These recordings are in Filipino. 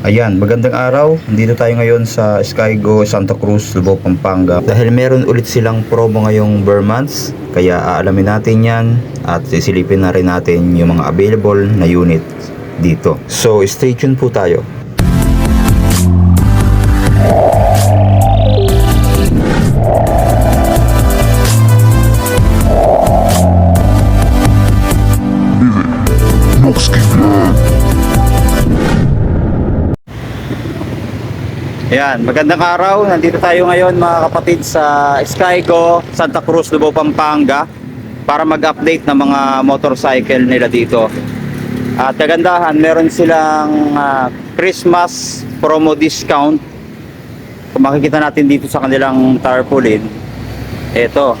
Ayan, magandang araw. Nandito tayo ngayon sa Skygo Santa Cruz, Lubao, Pampanga. Dahil meron ulit silang promo ngayong bare months, kaya aalamin natin yan at sisilipin na rin natin yung mga available na unit dito. So, stay tuned po tayo. Ayan, magandang araw. Nandito tayo ngayon mga kapatid sa Skygo, Santa Cruz, Lubao, Pampanga para mag-update ng mga motorcycle nila dito. At kagandahan, meron silang ah, Christmas promo discount. Kung makikita natin dito sa kanilang tarpaulin, ito,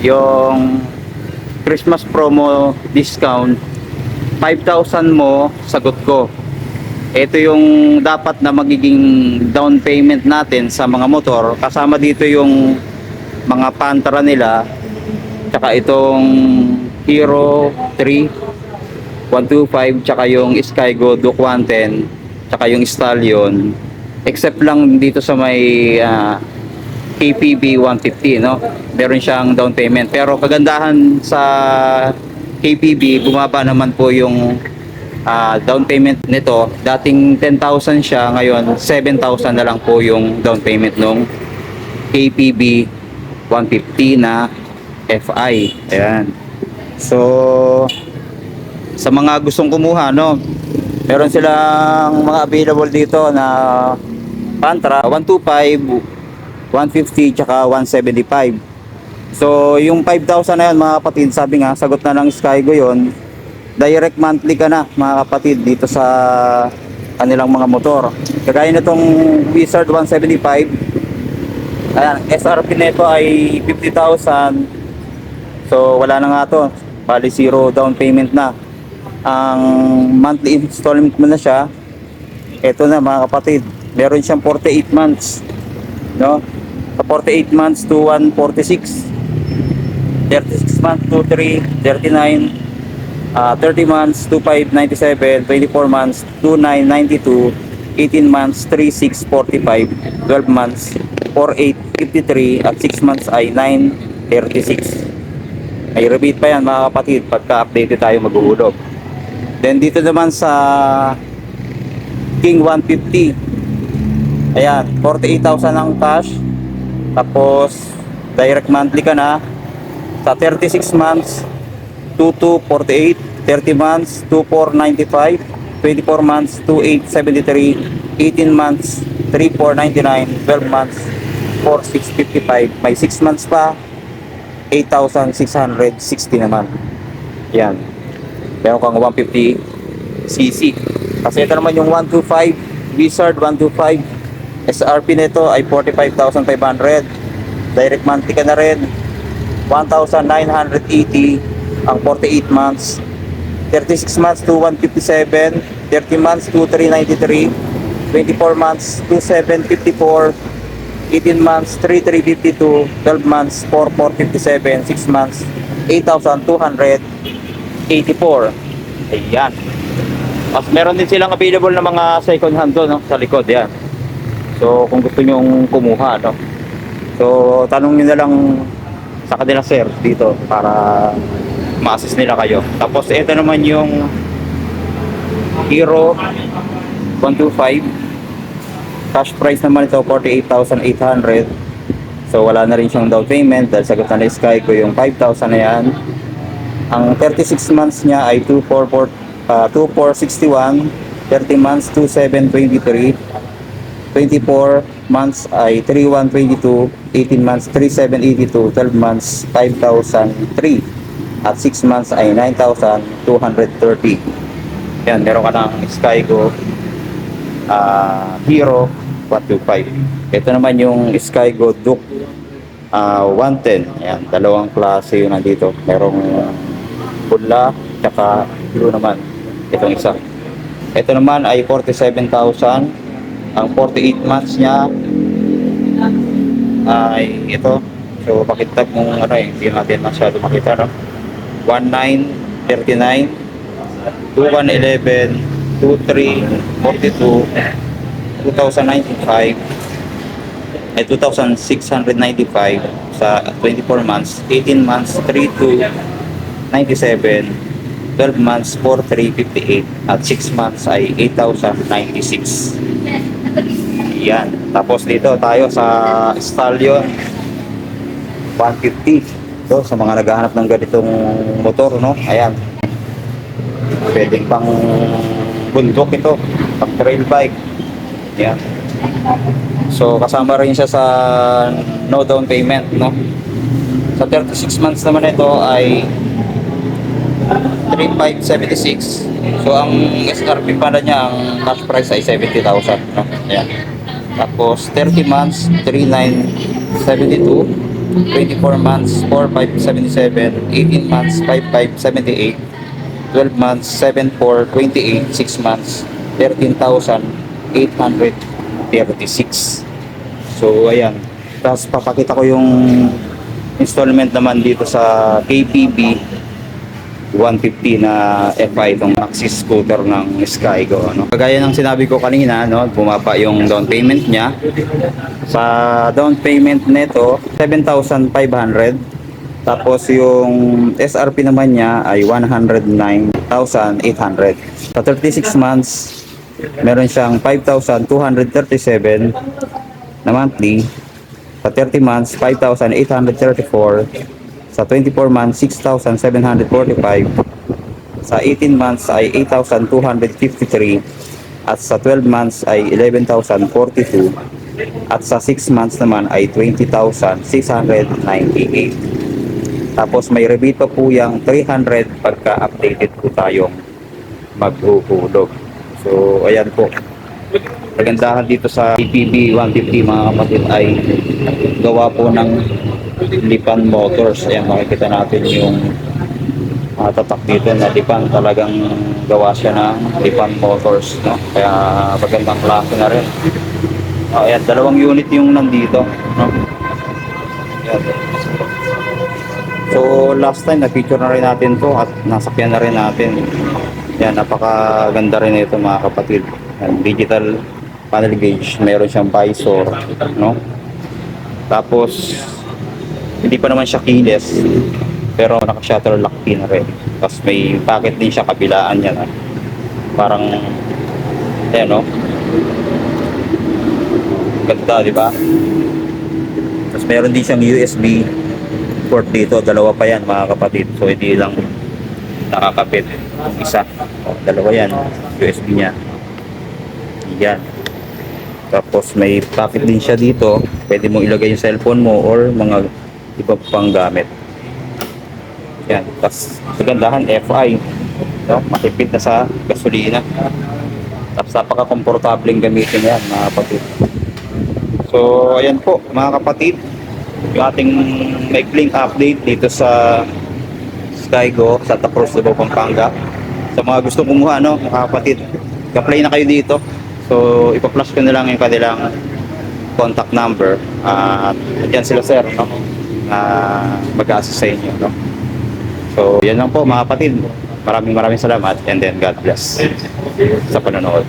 yung Christmas promo discount, 5,000 mo, sagot ko ito yung dapat na magiging down payment natin sa mga motor. Kasama dito yung mga Pantera nila tsaka itong Hero 3 125 tsaka yung Skygo Duke 110 tsaka yung Stallion. Except lang dito sa may ah, KPB 150 no? Meron siyang down payment. Pero kagandahan sa KPB bumaba naman po yung ah, down payment nito, dating 10,000 siya, ngayon 7,000 na lang po yung down payment nung KPB 150 na FI. Ayan. So, sa mga gustong kumuha, no, meron silang mga available dito na Pantra 125, 150, tsaka 175. So, yung 5,000 na yun, mga kapatid, sabi nga, sagot na ng Skygo yon direct monthly ka na mga kapatid dito sa kanilang mga motor. Kagaya nitong Wizard 175 ayan, SRP nito ay 50,000 so wala na nga to. Bali zero down payment na. Ang monthly installment mo na siya ito na mga kapatid. Meron siyang 48 months no? Sa 48 months to 146 36 months to 3 39 Ah, 30 months 2597 24 months 2992 18 months 3645 12 months 4853 at 6 months ay 936 may repeat pa yan mga kapatid pagka update tayo maghuhulog then dito naman sa King 150 ayan 48,000 ang cash. Tapos direct monthly ka na. Sa 36 months 2248, 30 months 2495, 24 months 2873, 18 months 3499, 12 months 4655. May 6 months pa 8660 naman. Yan. Meron kang 150 cc. Kasi ito naman yung 125 Wizard 125 SRP nito ay 45,500 direct monthly ka na rin 1,980 ang 48 months 36 months to 157 30 months to 393 24 months to 754 18 months 3352 12 months 4457 6 months 8284 ayan. Mas meron din silang available na mga second hand doon no? sa likod yan so kung gusto nyong kumuha no? So tanong nyo na lang sa kanila sir dito para ma-assist nila kayo. Tapos ito naman yung Hero 125. Cash price naman ito 48,800. So wala na rin siyang down payment dahil sagot na Sky ko yung 5,000 na yan. Ang 36 months niya ay 244 uh, 2461, 30 months 2723, 24 months ay 3122, 18 months 3782, 12 months 5003 at 6 months ay 9,230 yan meron ka ng Skygo uh, Hero 125 ito naman yung Skygo Duke uh, 110 yan dalawang klase yun nandito. Merong pula tsaka blue naman itong isa. Ito naman ay 47,000 ang 48 months niya ay ito. So pakita kung ano eh hindi natin masyado makita no 1939 2111 2,342, 2,095, ay 2,695 sa 24 months, 18 months, 3,297, 12 months, 4,358, at 6 months ay 8,096. Yan. Tapos dito tayo sa Stallion 150. So, sa mga naghahanap ng ganitong motor, no? Ayan. Pwedeng pang bundok ito. Pang trail bike. Yan. So, kasama rin siya sa no down payment, no? Sa 36 months naman ito ay 3,576. So, ang SRP pala niya, ang cash price ay 70,000, no? Ayan. Tapos, 30 months, 3,972. 24 months, 4,577. 18 months, 5,578. 12 months, 7,428. 6 months, 13,836. So, ayan. Tapos, papakita ko yung installment naman dito sa KPB 150 na FI itong Maxis scooter ng Skygo ano. Kagaya ng sinabi ko kanina no, bumaba yung down payment niya. Sa down payment nito 7,500 tapos yung SRP naman niya ay 109,800. Sa 36 months meron siyang 5,237 na monthly. Sa 30 months 5,834 sa 24 months, 6,745. Sa 18 months ay 8,253. At sa 12 months ay 11,042. At sa 6 months naman ay 20,698. Tapos may rebate pa po yung 300 pagka updated po tayong maghuhulog. So, ayan po. Kagandahan dito sa PPB 150 mga kapatid ay gawa po ng Lipan Motors. Ayan, makikita natin yung mga tatak dito na Lipan. Talagang gawa siya ng Lipan Motors. No? Kaya magandang klase na rin. Oh, ayan, dalawang unit yung nandito. No? Ayan. So, last time, na-feature na rin natin to at nasakyan na rin natin. Yan, napakaganda rin ito mga kapatid. Yan, digital panel gauge, meron siyang visor, no? Tapos, hindi pa naman siya keyless, pero naka-shutter lock din rin. Tapos may packet din siya kabilaan niya na. Parang, ayan no? Ganda, di ba? Tapos meron din siyang USB port dito, dalawa pa yan mga kapatid. So hindi lang nakakapit isa. O, dalawa yan, USB niya. Yan. Tapos may pocket din siya dito. Pwede mo ilagay yung cellphone mo or mga iba pang gamit. Yan. Tapos kagandahan FI. No? Matipid na sa gasolina. Tapos napaka-komportableng gamitin yan mga kapatid. So ayan po mga kapatid. Yung ating maikling update dito sa Skygo, Santa Cruz, Davao, Pampanga. Sa mga gusto kumuha, no, mga kapatid, apply na kayo dito. So, ipa-flash ko na lang yung kanilang contact number. At yan sila sir, no? Na mag-assist sa inyo, no? So, yan lang po mga kapatid. Maraming maraming salamat and then God bless sa panonood.